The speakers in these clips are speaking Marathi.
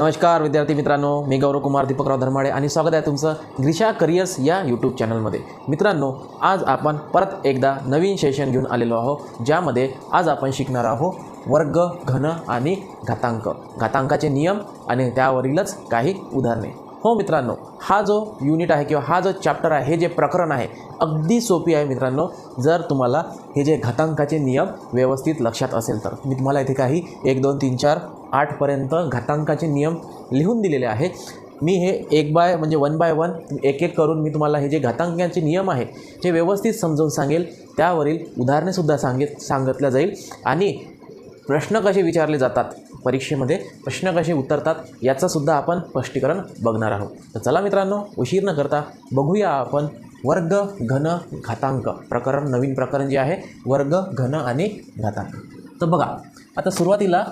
नमस्कार विद्यार्थी मित्रांनो. मी गौरव कुमार दीपकराव धर्माडे आणि स्वागत आहे तुमचं ग्रिशा करिअर्स या यूट्यूब चॅनलमध्ये मित्रांनो आज आपण परत एकदा नवीन सेशन घेऊन आलेलो आहोत ज्यामध्ये आज आपण शिकणार आहोत वर्ग घन आणि घातांक. घातांकाचे नियम आणि त्यावरीलच काही उदाहरणे. हो मित्रांनो हा जो युनिट आहे किंवा हा जो चॅप्टर आहे हे जे प्रकरण आहे अगदी सोपी आहे मित्रांनो. जर तुम्हाला हे जे घातांकाचे नियम व्यवस्थित लक्षात असेल तर. मी तुम्हाला इथे काही एक दोन तीन चार आठपर्यंत घातांकाचे नियम लिहून दिलेले आहे. मी हे एक बाय म्हणजे वन बाय वन एक एक करून मी तुम्हाला हे जे घातांकांचे नियम आहे ते व्यवस्थित समजावून सांगेल. त्यावरील उदाहरणेसुद्धा सांगेत सांगितल्या जाईल. आणि प्रश्न कसे विचारले जातात? परीक्षेमध्ये प्रश्न कसे उतरतात याचंसुद्धा आपण स्पष्टीकरण बघणार आहोत. तर चला मित्रांनो उशीर न करता बघूया आपण वर्ग घन घातांक. प्रकरण नवीन प्रकरण जे आहे वर्ग घन आणि घातांक. तर बघा आता सुरुवातीला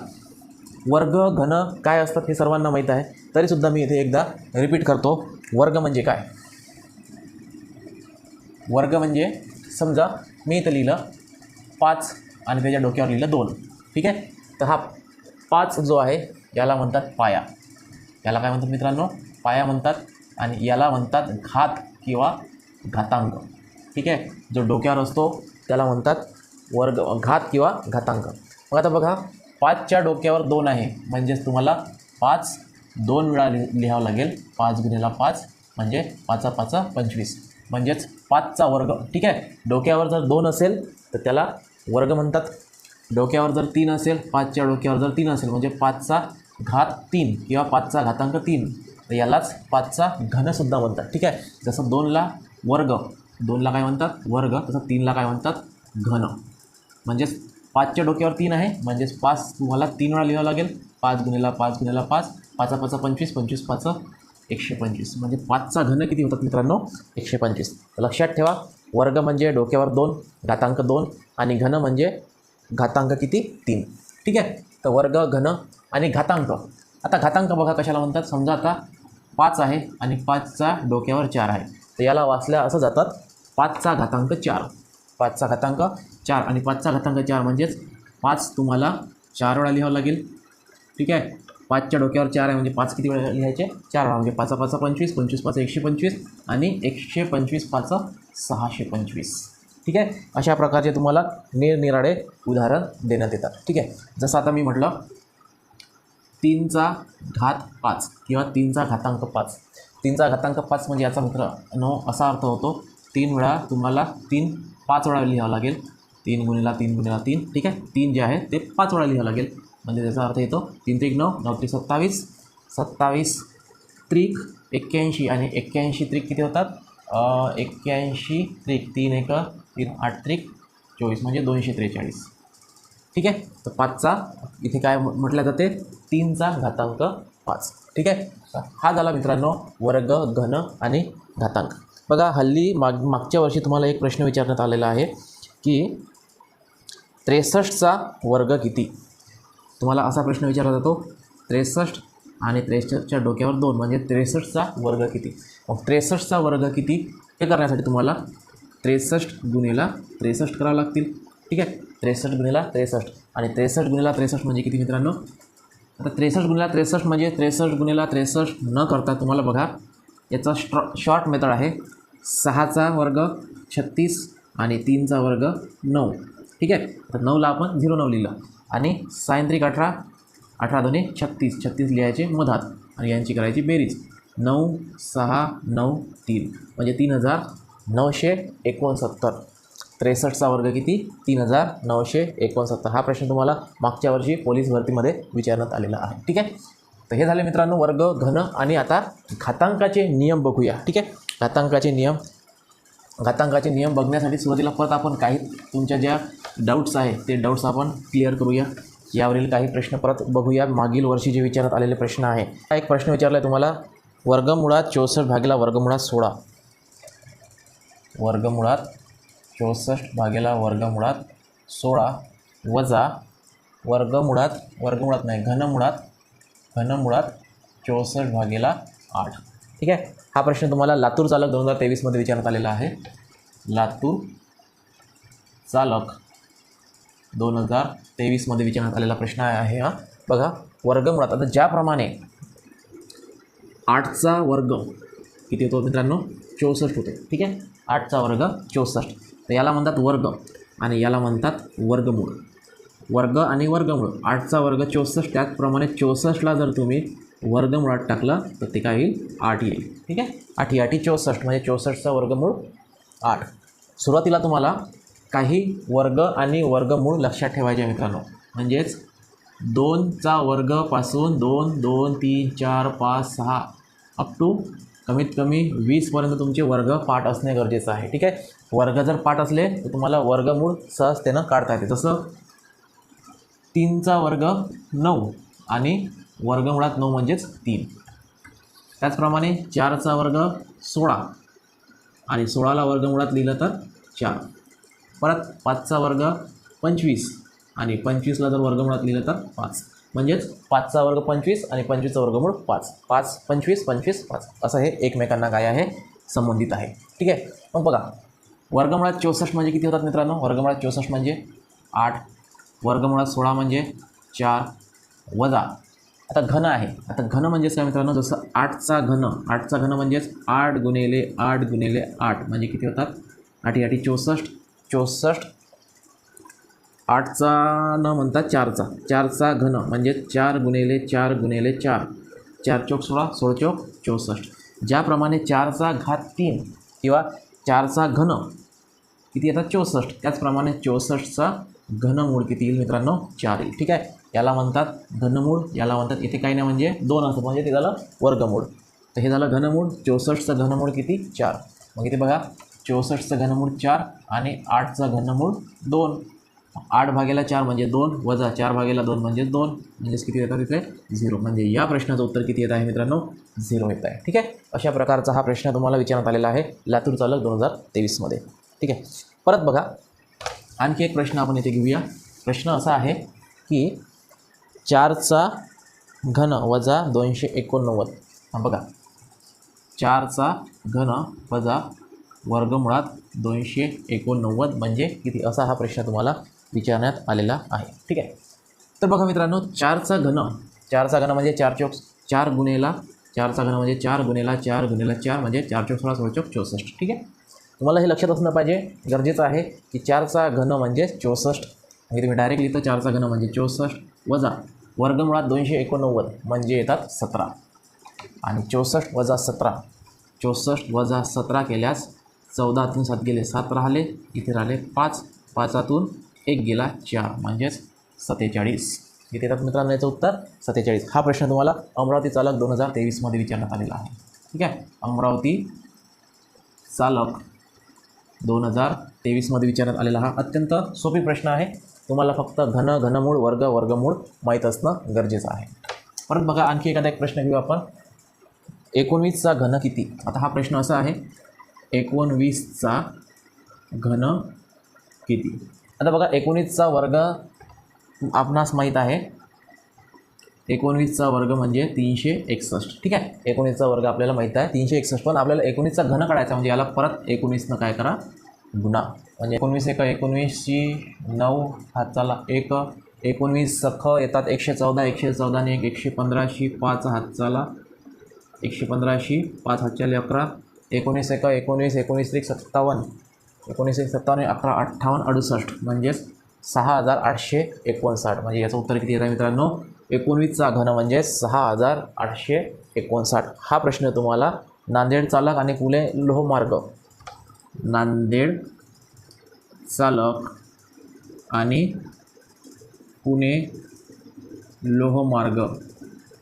वर्ग घन काय असतात हे सर्वांना माहीत आहे. तरीसुद्धा मी इथे एकदा रिपीट करतो. वर्ग म्हणजे काय? वर्ग म्हणजे समजा मी इथं लिहिलं पाच आणि त्याच्या डोक्यावर लिहिलं दोन. ठीक आहे? तर हा पाच जो आहे याला म्हणतात पाया. याला काय म्हणतात मित्रांनो? पाया म्हणतात आणि याला म्हणतात घात किंवा घातांक. ठीक आहे? जो डोक्यावर असतो त्याला म्हणतात वर्ग घात किंवा घातांक. मग आता बघा पाचच्या डोक्यावर दोन आहे. म्हणजेच तुम्हाला पाच दोन वेळा लि लिहावं लागेल. पाच गुन्हेला पाच म्हणजे पाचा पाचा पंचवीस. म्हणजेच पाचचा वर्ग. ठीक आहे? डोक्यावर जर दोन असेल तर त्याला वर्ग म्हणतात डोक्यावर जर तीन असेल पाचच्या डोक्यावर जर तीन असेल म्हणजे पाचचा घात तीन किंवा पाचचा घातांक तीन तर यालाच पाचचा घनसुद्धा म्हणतात. ठीक आहे? जसं दोनला वर्ग दोनला काय म्हणतात? वर्ग. तसं तीनला काय म्हणतात? घन. म्हणजेच पाचच्या डोक्यावर तीन आहे म्हणजेच पाच तुम्हाला तीन वेळा लिहावं लागेल. पाच गुणेला पाच गुणेला पाच पाचा पाचा पंचवीस पंचवीस पाच एकशे पंचवीस. म्हणजे पाचचा घन किती होतात मित्रांनो? एकशे पंचवीस. लक्षात ठेवा वर्ग म्हणजे डोक्यावर दोन घातांक दोन आणि घन म्हणजे घातांक किती? तीन. ठीक आहे? तर वर्ग घन आणि घातांक. आता घातांक बघा कशाला म्हणतात. समजा आता पाच आहे आणि पाचचा डोक्यावर चार आहे. तर याला वाचल्या असं जातात. पाचचा घातांक चार. पाचचा घातांक चार आणि पाचचा घातांक चार म्हणजेच पाच तुम्हाला चार वेळा लिहावं लागेल. ठीक आहे? पाचच्या डोक्यावर चार आहे म्हणजे पाच किती वेळा लिहायचे? चार वेळा. म्हणजे पाचा पाचा पंचवीस पंचवीस पाच एकशे पंचवीस आणि एकशे पंचवीस पाच सहाशे पंचवीस. ठीक आहे? अशा प्रकारचे तुम्हाला निरनिराळे उदाहरण देण्यात येतात. ठीक आहे? जसं आता मी म्हटलं तीनचा घात पाच किंवा तीनचा घातांक पाच. तीनचा घातांक पाच म्हणजे याचा मित्र नो असा अर्थ होतो तीन वेळा तुम्हाला तीन पाच वेळा लिहावं लागेल. तीन गुणिला तीन गुणिला तीन ठीक आहे? तीन जे आहे ते पाच वेळा लिहावं लागेल. म्हणजे त्याचा अर्थ येतो तीन त्रिक नऊ नऊ त्रिक सत्तावीस. सत्तावीस त्रिक एक्क्याऐंशी आणि एक्क्याऐंशी त्रिक किती होतात? एक्क्याऐंशी त्रिक. तीन एक तीन आठ त्रिक चोवीस म्हणजे दोनशे त्रेचाळीस. ठीक आहे? तर पाचचा इथे काय म्हटलं जाते? तीनचा घातांक पाच. ठीक आहे? हा झाला मित्रांनो वर्ग घन आणि घातांक. बघा हल्ली माग मागच्या वर्षी तुम्हाला एक प्रश्न विचारण्यात आलेला आहे की त्रेसष्टचा वर्ग किती? तुम्हाला असा प्रश्न विचारला जातो त्रेसष्ट आणि त्रेसष्टच्या डोक्यावर दोन म्हणजे त्रेसष्टचा वर्ग किती? मग त्रेसष्टचा वर्ग किती? हे करण्यासाठी तुम्हाला त्रेसष्ट गुन्हेला त्रेसष्ट करावं लागतील. ठीक आहे? त्रेसष्ट गुन्हेला त्रेसष्ट. आणि त्रेसष्ट गुन्हेला त्रेसष्ट म्हणजे किती मित्रांनो? आता त्रेसष्ट गुन्हेला त्रेसष्ट म्हणजे त्रेसष्ट गुन्हेला त्रेसष्ट न करता तुम्हाला बघा याचा स्ट्रॉ शॉर्ट मेथड आहे. सहाचा वर्ग छत्तीस आणि तीनचा वर्ग नऊ. ठीक आहे? तर नऊला आपण झिरो नऊ लिहिलं. आणि सायंत्रिक अठरा अठरा दोन्ही छत्तीस. छत्तीस लिहायचे मधात. आणि यांची करायची बेरीज. नऊ सहा नऊ तीन. म्हणजे तीन हजार नऊशे एकोणसत्तर. त्रेसष्टचा वर्ग किती? तीन हजार नऊशे एकोणसत्तर. हा प्रश्न तुम्हाला मागच्या वर्षी पोलीस भरतीमध्ये विचारण्यात आलेला आहे. ठीक आहे? तर हे झाले मित्रांनो वर्ग घन आणि आता घातांकाचे नियम बघूया. ठीक आहे? घातांकाचे नियम. घातांकाचे नियम बघण्यासाठी सुरुवातीला परत आपण काही तुमच्या ज्या डाऊट्स आहेत ते डाऊट्स आपण क्लिअर करूया. यावरील काही प्रश्न परत बघूया. मागील वर्षी जे विचारण्यात आलेले प्रश्न आहे हा एक प्रश्न विचारला आहे तुम्हाला. वर्गमुळात चौसष्ट भागीला वर्गमुळात सोळा. वर्गमुळात चौसष्ट भागेला वर्गमुळात सोळा वजा वर्गमुळात वर्गमुळात नाही घनमुळात घनमुळात चौसष्ट भागेला आठ. ठीक आहे? हा प्रश्न तुम्हाला लातूर चालक दोन हजार तेवीसमध्ये विचारण्यात आलेला आहे. लातूर चालक दोन हजार तेवीसमध्ये विचारण्यात आलेला प्रश्न आहे हा. बघा वर्गमुळात आता ज्याप्रमाणे आठचा वर्ग किती होतो मित्रांनो? चौसष्ट होतो. ठीक आहे? आठचा वर्ग चौसष्ट. तर याला म्हणतात वर्ग आणि याला म्हणतात वर्गमूळ. वर्ग आणि वर्गमूळ. आठचा वर्ग चौसष्ट त्याचप्रमाणे चौसष्टला जर तुम्ही वर्गमुळात टाकलं तर ते काय येईल? आठ येईल. ठीक आहे? आठी आठी चौसष्ट. म्हणजे चौसष्टचा वर्गमूळ आठ. सुरुवातीला तुम्हाला काही वर्ग आणि वर्गमूळ लक्षात ठेवायचे मित्रांनो. म्हणजेच दोनचा वर्गपासून दोन दोन तीन चार पाच सहा अप टू कमीत कमी वीसपर्यंत तुमचे वर्ग पाठ असणे गरजेचं आहे. ठीक आहे? वर्ग जर पाठ असले तर तुम्हाला वर्गमूळ सहजतेनं काढता येते. जसं तीनचा वर्ग नऊ आणि वर्गमुळात नऊ म्हणजेच तीन. त्याचप्रमाणे चारचा वर्ग सोळा आणि सोळाला वर्गमुळात लिहिलं तर चार. परत पाचचा वर्ग पंचवीस आणि पंचवीसला जर वर्गमुळात लिहिलं तर पाच. म्हणजेच पाचचा वर्ग पंचवीस आणि पंचवीसचा वर्गमूळ पाच. पाच पंचवीस पंचवीस पाच. असं हे एकमेकांना काय आहे? संबंधित आहे. ठीक आहे? मग बघा. वर्गमुळात चौसष्ट म्हणजे किती होतात मित्रांनो? वर्गमुळात चौसष्ट म्हणजे आठ. वर्गमुळात सोळा म्हणजे चार. वजा. आता घन आहे. आता घन म्हणजेच काय मित्रांनो? जसं आठचा घन. आठचा घन म्हणजेच आठ गुणिले आठ गुणिले आठ. म्हणजे किती होतात? आठी आठी चौसष्ट. चौसष्ट आठचा न म्हणता चारचा. चारचा घन म्हणजे चार गुणेले चार गुणेले चार. चार चौक सोळा सोळा चौक चौसष्ट. ज्याप्रमाणे चारचा घात तीन किंवा चारचा घन किती येतात? चौसष्ट. त्याचप्रमाणे चौसष्टचा घनमूळ किती येईल मित्रांनो? चार येईल. ठीक आहे? याला म्हणतात घनमूळ. याला म्हणतात इथे काही नाही म्हणजे दोन असतात म्हणजे ते झालं वर्गमूळ. तर हे झालं घनमूळ. चौसष्टचं घनमूळ किती? चार. मग इथे बघा. चौसष्टचं घनमूळ चार आणि आठचं घनमूळ दोन. आठ भागेला चार म्हणजे दोन वजा चार भागेला दोन म्हणजे दोन म्हणजेच किती येतात तिथे झिरो. म्हणजे या प्रश्नाचं उत्तर किती येत आहे मित्रांनो? झिरो येत आहे. ठीक आहे? अशा प्रकारचा हा प्रश्न तुम्हाला विचारण्यात आलेला आहे लातूर चालक दोन हजार तेवीसमध्ये. ठीक आहे? परत बघा. आणखी एक प्रश्न आपण इथे घेऊया. प्रश्न असा आहे की चारचा घन वजा दोनशे एकोणनव्वद. हां बघा. चारचा घन वजा वर्गमुळात दोनशे एकोणनव्वद म्हणजे किती? असा हा प्रश्न तुम्हाला विचारण्यात आलेला आहे. ठीक आहे? तर बघा मित्रांनो चारचा घन चारचा घन म्हणजे चार चौक चार गुणेला चारचा घन म्हणजे चार गुणेला चार गुणेला चार म्हणजे चार चौक सोळा सोळा चौक चौसष्ट. ठीक आहे? तुम्हाला हे लक्षात असणं पाहिजे गरजेचं आहे की चारचा घन म्हणजे चौसष्ट. म्हणजे तुम्ही डायरेक्ट लिहितं चारचा घन म्हणजे चौसष्ट वजा वर्गमुळात दोनशे एकोणनव्वद म्हणजे येतात सतरा. आणि चौसष्ट वजा सतरा चौसष्ट वजा सतरा केल्यास चौदातून सात गेले सात राहिले इथे राहिले पाच. पाचातून एक गेला चार म्हणजेच सत्तेचाळीस. इथे येतात मित्रांनो याचं उत्तर सत्तेचाळीस. हा प्रश्न तुम्हाला अमरावती चालक दोन हजार तेवीसमध्ये विचारण्यात आलेला आहे. ठीक आहे? अमरावती चालक दोन हजार तेवीसमध्ये विचारण्यात आलेला हा अत्यंत सोपी प्रश्न आहे. तुम्हाला फक्त घन घनमूळ वर्ग वर्गमूळ माहीत असणं गरजेचं आहे. परत बघा आणखी एखादा एक प्रश्न घेऊ आपण. एकोणवीसचा घन किती? आता हा प्रश्न असा आहे. एकोणवीसचा घन किती? आता बघा एकोणीसचा वर्ग आपणास माहीत आहे. एकोणवीसचा वर्ग म्हणजे तीनशे एकसष्ट. ठीक आहे? एकोणीसचा वर्ग आपल्याला माहीत आहे तीनशे एकसष्ट. पण आपल्याला एकोणीसचा घन काढायचा म्हणजे याला परत एकोणीसनं काय करा? गुणा. म्हणजे एकोणवीस एक एकोणवीसची नऊ हातचाला एक एकोणवीस सख येतात एकशे चौदा एकशे चौदाने एक एकशे पंधराशी पाच हातचाला एकशे पंधराशी पाच हातचाले अकरा. एकोणीस एक एकोणवीस एकोणीस एक सत्तावन्न. एकोणीसशे सत्तावन्न अकरा अठ्ठावन्न अडुसष्ट म्हणजेच सहा हजार आठशे एकोणसाठ. म्हणजे याचं उत्तर किती येतं मित्रांनो? एकोणवीसचा घन म्हणजे सहा हजार आठशे एकोणसाठ. हा प्रश्न तुम्हाला नांदेड चालक आणि पुणे लोहमार्ग. नांदेड चालक आणि पुणे लोहमार्ग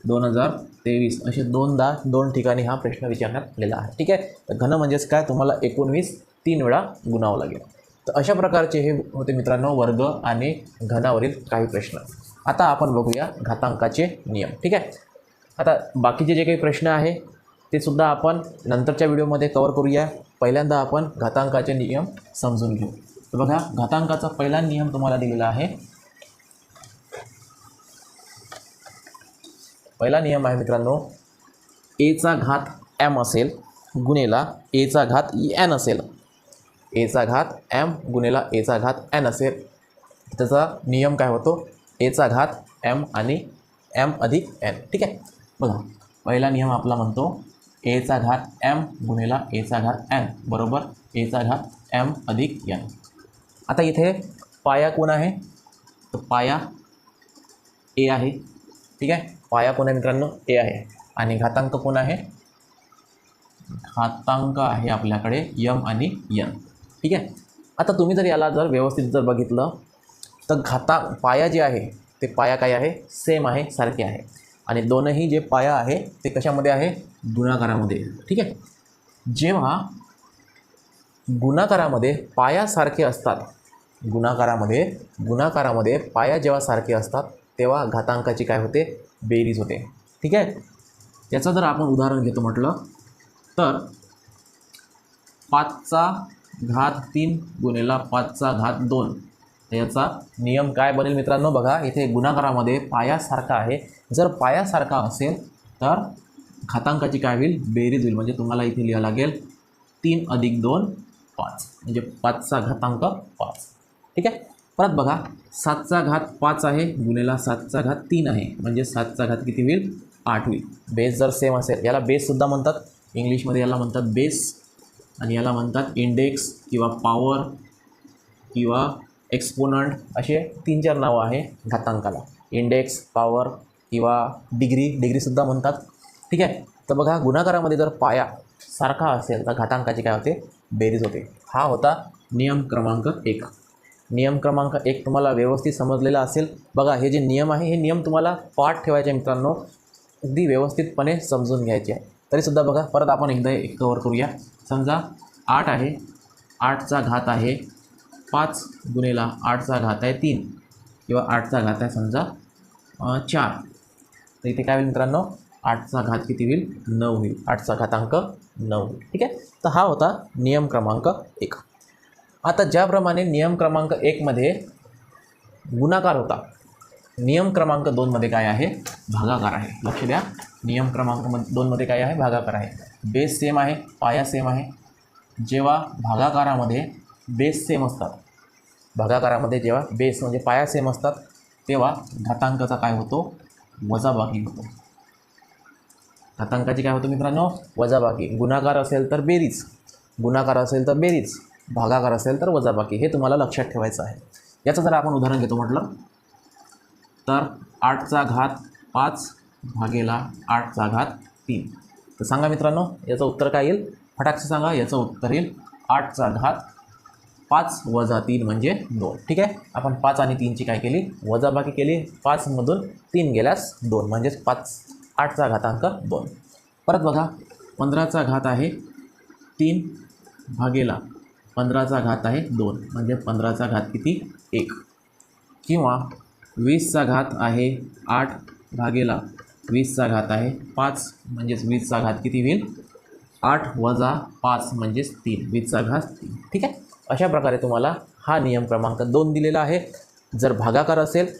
दोन हजार तेवीस. असे दोनदा दोन ठिकाणी हा प्रश्न विचारण्यात आलेला आहे. ठीक आहे? तर घन म्हणजेच काय? तुम्हाला एकोणवीस तीन वेळा गुणावं लागेल. तर अशा प्रकारचे हे होते मित्रांनो वर्ग आणि घनावरील काही प्रश्न. आता आपण बघूया घातांकाचे नियम. ठीक आहे? आता बाकीचे जे काही प्रश्न आहे ते सुद्धा आपण नंतरच्या व्हिडिओमध्ये कवर करूया. पहिल्यांदा आपण घातांकाचे नियम समजून घेऊ. तर बघा घातांकाचा पहिला नियम तुम्हाला दिलेला आहे. पहिला नियम आहे मित्रांनो एचा घात एम असेल गुणेला एचा घात एन असेल. एचा घात एम गुणेला एचा घात एन असेल. त्याचा नियम काय होतो? एचा घात एम आणि एम अधिक एन. ठीक आहे? बघा पहिला नियम आपला म्हणतो एचा घात एम गुणेला एचा घात एन. बरोबर? एचा घात एम अधिक एन. आता इथे पाया कोण आहे? तर पाया ए आहे. ठीक आहे? पाया कोण आहे मित्रांनो? ए आहे. आणि घातांक कोण आहे? घातांक आहे आपल्याकडे यम आणि यन. ठीक आहे? आता तुम्ही जर याला जर व्यवस्थित जर बघितलं तर घाता पाया जे आहे ते पाया काय आहे? सेम आहे सारखे आहे. आणि दोनही जे पाया आहे ते कशामध्ये आहे? गुणाकारामध्ये. ठीक आहे? जेव्हा गुणाकारामध्ये पाया सारखे असतात गुणाकारामध्ये गुणाकारामध्ये पाया जेव्हा सारखे असतात तेव्हा घातांकाची काय होते? बेरीज होते. ठीक आहे? याचं जर आपण उदाहरण घेतो म्हटलं तर पाचचा घात तीन गुणेला पाचचा घात दोन. याचा नियम काय बनेल मित्रांनो? बघा इथे गुणाकारामध्ये पायासारखा आहे. जर पायासारखा असेल तर घातांकाची काय होईल? बेरीज होईल. म्हणजे तुम्हाला इथे लिहावं लागेल तीन अधिक दोन पाच. म्हणजे पाचचा घातांक पाच. ठीक आहे? परत बघा सातचा घात पाच आहे गुन्हेला सातचा घात तीन आहे. म्हणजे सातचा घात किती होईल? आठ होईल. बेस जर सेम असेल याला बेससुद्धा म्हणतात. इंग्लिशमध्ये याला म्हणतात बेस आणि याला म्हणतात इंडेक्स किंवा पॉवर किंवा एक्सपोनंट असे तीन चार नावं आहे घातांकाला. इंडेक्स पॉवर किंवा डिग्री डिग्रीसुद्धा म्हणतात. ठीक आहे? तर बघा गुणाकारामध्ये जर पाया सारखा असेल तर घातांकाची काय होते? बेरीज होते. हा होता नियम क्रमांक एक. नियम क्रमांक एक तुम्हाला व्यवस्थित समजलेला असेल. बघा हे जे नियम आहे हे नियम तुम्हाला पाठ ठेवायचे मित्रांनो. अगदी व्यवस्थितपणे समजून घ्यायचे आहे. तरीसुद्धा बघा परत आपण एकदा एक कवर करूया. समजा आठ आहे आठचा घात आहे पाच गुणेला आठचा घात आहे तीन किंवा आठचा घात आहे समजा चार. तर इथे काय होईल मित्रांनो? आठचा घात किती होईल? नऊ होईल. आठचा घातांक नऊ होईल. ठीक आहे? तर हा होता नियम क्रमांक एक. आता ज्याप्रमाणे नियम क्रमांक एकमध्ये गुणाकार होता नियम क्रमांक दोनमध्ये काय आहे? भागाकार आहे. लक्ष द्या. नियम क्रमांक म दोनमध्ये काय आहे? भागाकार आहे. बेस सेम आहे पाया सेम आहे. जेव्हा भागाकारामध्ये बेस सेम असतात भागाकारामध्ये जेव्हा बेस म्हणजे पाया सेम असतात तेव्हा घातांकाचा काय होतो? वजाबाकी होतो. घातांकाची काय होतं मित्रांनो? वजाबाकी. गुणाकार असेल तर बेरीज. गुणाकार असेल तर बेरीज. भागाकार असेल तर वजाबाकी. हे तुम्हाला लक्षात ठेवायचं आहे. याचं जर आपण उदाहरण घेतो म्हटलं तर आठचा घात पाच भागेला आठचा घात तीन. तर सांगा मित्रांनो याचं उत्तर काय येईल? फटाकसे सांगा याचं उत्तर येईल आठचा घात पाच वजा तीन म्हणजे दोन. ठीक आहे? आपण पाच आणि तीनची काय केली? वजाबाकी केली. पाचमधून तीन गेल्यास दोन म्हणजेच पाच. आठचा घातांक दोन. परत बघा पंधराचा घात आहे तीन भागेला पंधराचा घात आहे दोन म्हणजे पंधराचा घात किती? एक. किंवा वीसचा घात आहे आठ भागेला वीसचा घात आहे पाच म्हणजेच वीसचा घात किती होईल? आठ वजा पाच म्हणजेच तीन. वीसचा घात तीन. ठीक आहे? अशा प्रकारे तुम्हाला हा नियम क्रमांक दोन दिलेला आहे. जर भागाकार असेल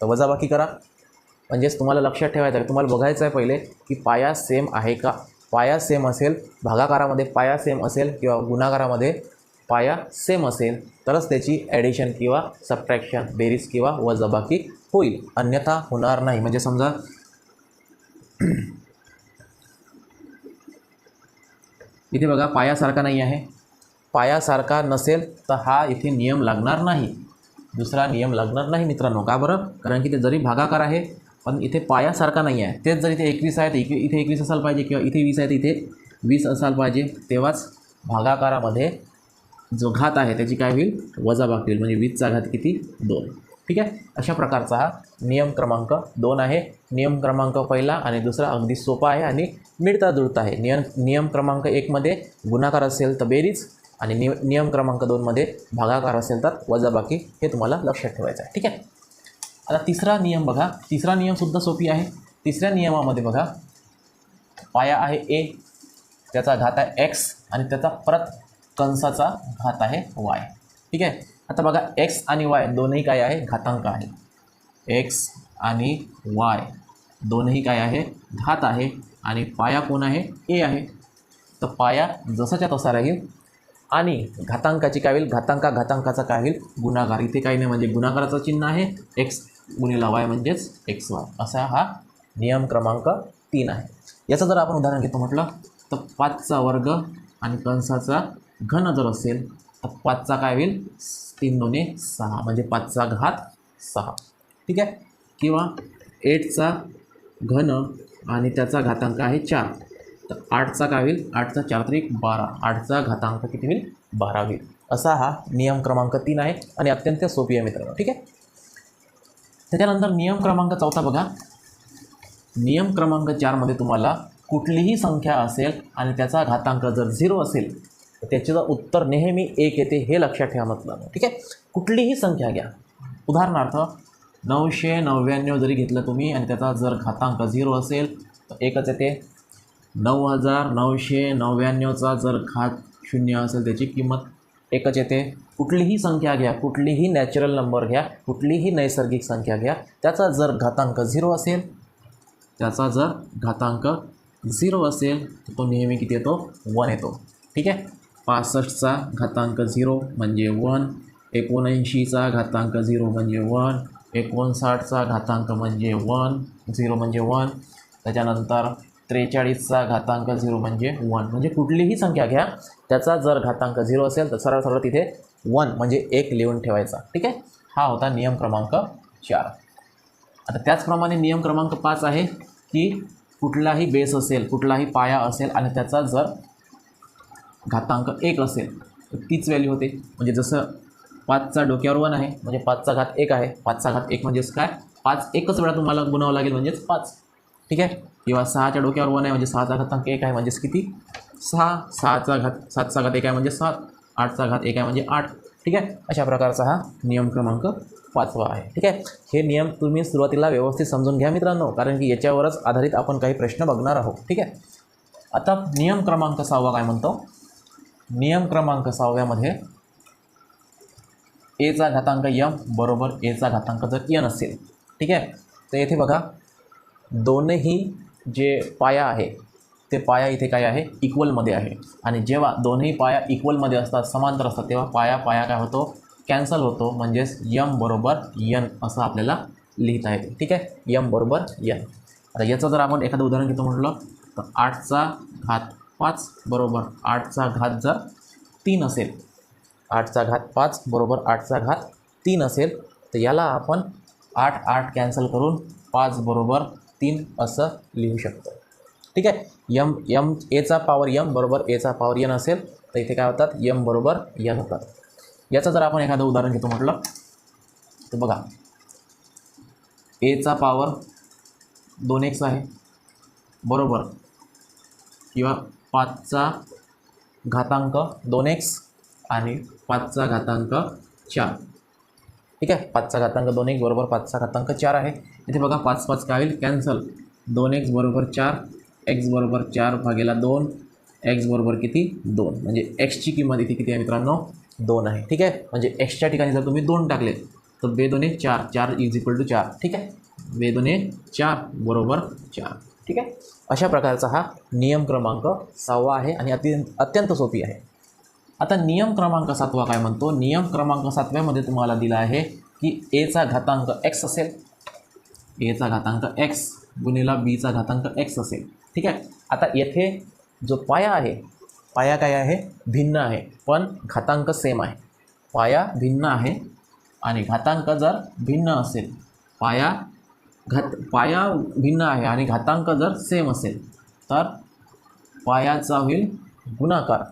तर वजाबाकी करा. म्हणजेच तुम्हाला लक्षात ठेवायचं आहे तुम्हाला बघायचं आहे पहिले की पाया सेम आहे का? पाया सेम असेल भागाकारामध्ये पाया सेम असेल किंवा गुणाकारामध्ये पाया सेम असेल तरच त्याची ॲडिशन किंवा सबट्रॅक्शन बेरीज किंवा वजाबाकी होईल. अन्यथा होणार नाही. म्हणजे समजा इथे बघा पायासारखा नाही आहे. पायासारखा नसेल तर हा इथे नियम लागणार नाही. दुसरा नियम लागणार नाही मित्रांनो. का बरं? कारण की ते जरी भागाकार आहे पण इथे पायासारखा नाही आहे. तेच जर इथे एकवीस आहे तर इथे एकवीस असायला पाहिजे किंवा इथे वीस आहे तर इथे वीस असायला पाहिजे. तेव्हाच भागाकारामध्ये जो घात आहे त्याची काय होईल? वजाबाकी होईल. म्हणजे वीसचा घात किती? दोन. ठीक आहे? अशा प्रकारचा हा नियम क्रमांक दोन आहे. नियम क्रमांक पहिला आणि दुसरा अगदी सोपा आहे आणि मिळता जुळता आहे. नियम नियम क्रमांक एकमध्ये गुणाकार असेल तर बेरीज आणि निय नियम क्रमांक दोनमध्ये भागाकार असेल तर वजाबाकी हे तुम्हाला लक्षात ठेवायचं आहे. ठीक आहे? आता तिसरा नियम बघा. तिसरा नियमसुद्धा सोपी आहे. तिसऱ्या नियमामध्ये बघा. पाया आहे ए त्याचा घात आहे एक्स आणि त्याचा परत कंसाचा घात आहे वाय ठीक आहे? आता बघा एक्स आणि वाय दोनही काय आहे? घातांक आहे. एक्स आणि वाय दोनही काय आहे? घात आहे. आणि पाया कोण आहे? ए आहे. तर पाया जसाच्या तसा राहील आणि घातांकाची काय होईल? घातांका घातांकाचा काय होईल? गुणाकार. इथे काही नाही म्हणजे गुणाकाराचं चिन्ह आहे. एक्स गुणिला वाय म्हणजेच एक्स वाय असा हा नियम क्रमांक तीन आहे. याचं जर आपण उदाहरण घेतो म्हटलं तर पाचचा वर्ग आणि कंसाचा घन जर असेल तर पाचचा काय होईल? तीन दोन्ही सहा म्हणजे पाचचा घात सहा. ठीक आहे? किंवा एटचा घन आणि त्याचा घातांक आहे चार. तर आठचा काय होईल? आठचा चार तरी बारा. आठचा घातांक किती होईल? बारा होईल. असा हा नियम क्रमांक तीन आहे आणि अत्यंत सोपी आहे मित्रांनो. ठीक आहे? त्याच्यानंतर नियम क्रमांक चौथा बघा. नियम क्रमांक चारमध्ये तुम्हाला कुठलीही संख्या असेल आणि त्याचा घातांक जर झिरो असेल त्याचं उत्तर नेहमी एक येते हे लक्षात ठेवा म्हटलं ठीक आहे? कुठलीही संख्या घ्या. उदाहरणार्थ नऊशे नव्याण्णव जरी घेतलं तुम्ही आणि त्याचा जर घातांक झिरो असेल तर एकच येते. नऊ हजार नऊशे नव्याण्णवचा जर घात शून्य असेल त्याची किंमत एकच येते. कुठलीही संख्या घ्या. कुठलीही नॅचरल नंबर घ्या. कुठलीही नैसर्गिक संख्या घ्या. त्याचा जर घातांक झिरो असेल त्याचा जर घातांक झिरो असेल तर तो नेहमी किती येतो? वन येतो. ठीक आहे? पासष्टचा घातांक झिरो म्हणजे वन एकोणऐंशीचा घातांक झिरो म्हणजे वन एकोणसाठचा घातांक म्हणजे वन झिरो म्हणजे वन. त्याच्यानंतर त्रेचाळीसचा घातांक झिरो म्हणजे वन. म्हणजे कुठलीही संख्या घ्या त्याचा जर घातांक झिरो असेल तर सरळ सरळ तिथे वन म्हणजे एक लिहून ठेवायचा. ठीक आहे? हा होता नियम क्रमांक चार. आता त्याचप्रमाणे नियम क्रमांक पाच आहे की कुठलाही बेस असेल कुठलाही पाया असेल आणि त्याचा जर घातांक एक असेल तर तीच व्हॅल्यू होते. म्हणजे जसं पाचचा डोक्यावर वन आहे म्हणजे पाचचा घात एक आहे. पाचचा घात एक म्हणजेच काय? पाच एकच वेळा तुम्हाला गुणावं लागेल म्हणजेच पाच. ठीक आहे? किंवा सहाच्या डोक्यावर वन आहे म्हणजे सहाचा घातांक एक आहे म्हणजेच किती? सहा. सहाचा घात सातचा घात एक आहे म्हणजे सात. आठचा घात एक आहे म्हणजे आठ. ठीक आहे? अशा प्रकारचा हा नियम क्रमांक पाचवा आहे. ठीक आहे? हे नियम तुम्ही सुरुवातीला व्यवस्थित समजून घ्या मित्रांनो कारण की याच्यावरच आधारित आपण काही प्रश्न बघणार आहोत. ठीक आहे? आता नियम क्रमांक सहावा काय म्हणतो? नियम क्रमांक सहाव्यामध्ये एचा घातांक यम बरोबर एचा घातांक जर यन असेल ठीक आहे? तर येथे बघा दोनही जे पाया आहे ते पाया इथे काय आहे? इक्वलमध्ये आहे. आणि जेव्हा दोन्ही पाया इक्वलमध्ये असतात समांतर असतात तेव्हा पाया पाया काय होतो? कॅन्सल होतो. म्हणजेच यम बरोबर यन असं आपल्याला लिहिता येते ठीक आहे? यम बरोबर यन आता याचं जर आपण एखादं उदाहरण घेतो म्हटलं तर आठचा घात पाच बरोबर आठचा घात जर तीन असेल. आठचा घात पाच बरोबर आठचा घात तीन असेल. तर याला आपण आठ आठ कॅन्सल करून पाच बरोबर तीन असं लिहू शकतो. ठीक आहे? यम यम एचा पॉवर यम बरोबर एचा पॉवर यन असेल. तर इथे काय होतात? यम बरोबर यन होतात. याचं जर आपण एखादं उदाहरण घेतो म्हटलं तर बघा. एचा पॉवर दोन एक्स आहे. बरोबर किंवा पाचचा घातांक दोन एक्स आणि पाचचा घातांक चार. ठीक आहे? पाचचा घातांक दोन एक बरोबर पाचचा घातांक चार आहे. इथे बघा पाच पाच काय होईल? कॅन्सल दोन एक्स बरोबर चार एक्स बरोबर चार भागेला दोन एक्स बरोबर किती? दोन. म्हणजे एक्सची किंमत इथे किती आहे मित्रांनो? दोन आहे. ठीक आहे? म्हणजे एक्सच्या ठिकाणी जर तुम्ही दोन टाकले तर बे दोन्ही चार. चार इज इक्वल टू चार. ठीक आहे? बे दोन्ही चार बरोबर चार. ठीक आहे? अशा प्रकारचा हा नियम क्रमांक सहावा आहे आणि अत्यंत अत्यंत सोपी आहे. आता नियम क्रमांक सातवा काय म्हणतो? नियम क्रमांक सातव्यामध्ये तुम्हाला दिला आहे की एचा घातांक एक्स असेल. एचा घातांक एक्स गुणिला बीचा घातांक एक्स असेल. ठीक आहे? आता येथे जो पाया आहे पाया काय आहे? भिन्न आहे. पण घातांक सेम आहे. पाया भिन्न आहे आणि घातांक जर भिन्न असेल पाया घात पाया भिन्न आहे आणि घातांक जर सेम असेल तर पायाचा होईल गुणाकार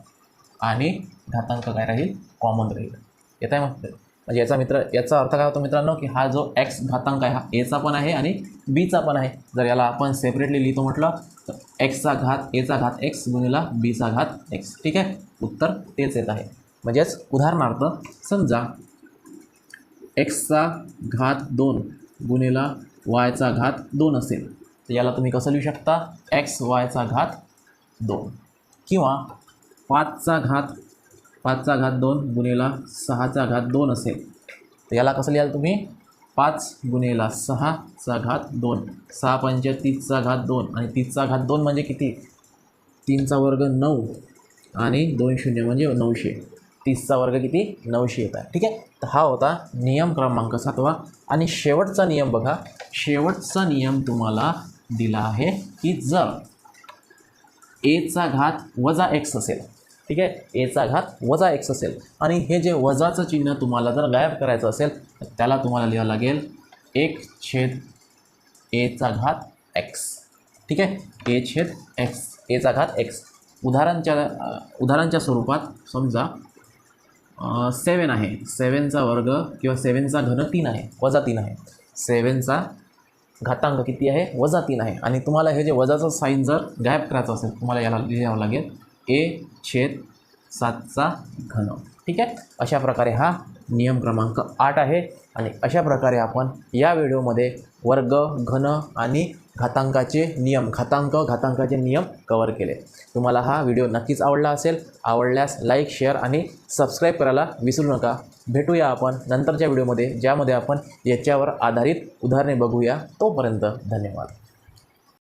आणि घातांक काय राहील? कॉमन राहील. येत आहे मग? म्हणजे याचा मित्र याचा अर्थ काय होतो मित्रांनो की हा जो एक्स घातांक आहे हा एचा पण आहे आणि बीचा पण आहे. जर याला आपण सेपरेटली लिहितो म्हटलं तर एक्सचा घात एचा घात एक्स गुणिला बीचा घात एक्स ठीक आहे? उत्तर तेच येत आहे. म्हणजेच उदाहरणार्थ समजा एक्सचा घात दोन गुणिला वायचा घात दोन असेल. तर याला तुम्ही कसं लिहू शकता? एक्स वायचा घात दोन. किंवा पाचचा घात पाचचा घात दोन गुणेला सहाचा घात दोन असेल. तर याला कसं लिहाल तुम्ही? पाच गुणेला सहाचा घात दोन. सहा पंच तीसचा घात दोन. आणि तीसचा घात दोन म्हणजे किती? तीनचा वर्ग नऊ. आणि दोन शून्य म्हणजे नऊशे. तीसचा वर्ग किती? नऊशे येत आहे. ठीक आहे? तर हा होता नियम क्रमांक सातवा. आणि शेवटचा नियम बघा. शेवटचा नियम तुम्हाला दिला आहे की जर एचा घात वजा एक्स असेल ठीक आहे? एचा घात वजा एक्स असेल. आणि हे जे वजाचं चिन्ह तुम्हाला जर गायब करायचं असेल तर त्याला तुम्हाला लिहावं लागेल एक छेद एचा घात एक्स ठीक आहे? ए छेद एक्स एचा घात एक्स उदाहरणच्या उदाहरणच्या स्वरूपात समजा सेवन आहे. सेवनचा वर्ग किंवा सेवनचा घन तीन आहे. वजा तीन आहे. सेवनचा घातांक किती आहे? वजा तीन आहे. आणि तुम्हाला हे जे वजाचं साईन जर गायब करायचं असेल तुम्हाला याला लिहावं लागेल. ए छेद सातचा घन. ठीक आहे? अशा प्रकारे हा नियम क्रमांक आठ आहे. आणि अशा प्रकारे आपण या व्हिडिओमध्ये वर्ग घन आणि घातांकाचे नियम घातांक घातांकाचे नियम कवर केले. तुम्हाला हा व्हिडिओ नक्कीच आवडला असेल आवडल्यास लाईक शेअर आणि सबस्क्राईब करायला विसरू नका. भेटूया आपण नंतरच्या व्हिडिओमध्ये ज्यामध्ये आपण याच्यावर आधारित उदाहरणे बघूया. तोपर्यंत धन्यवाद.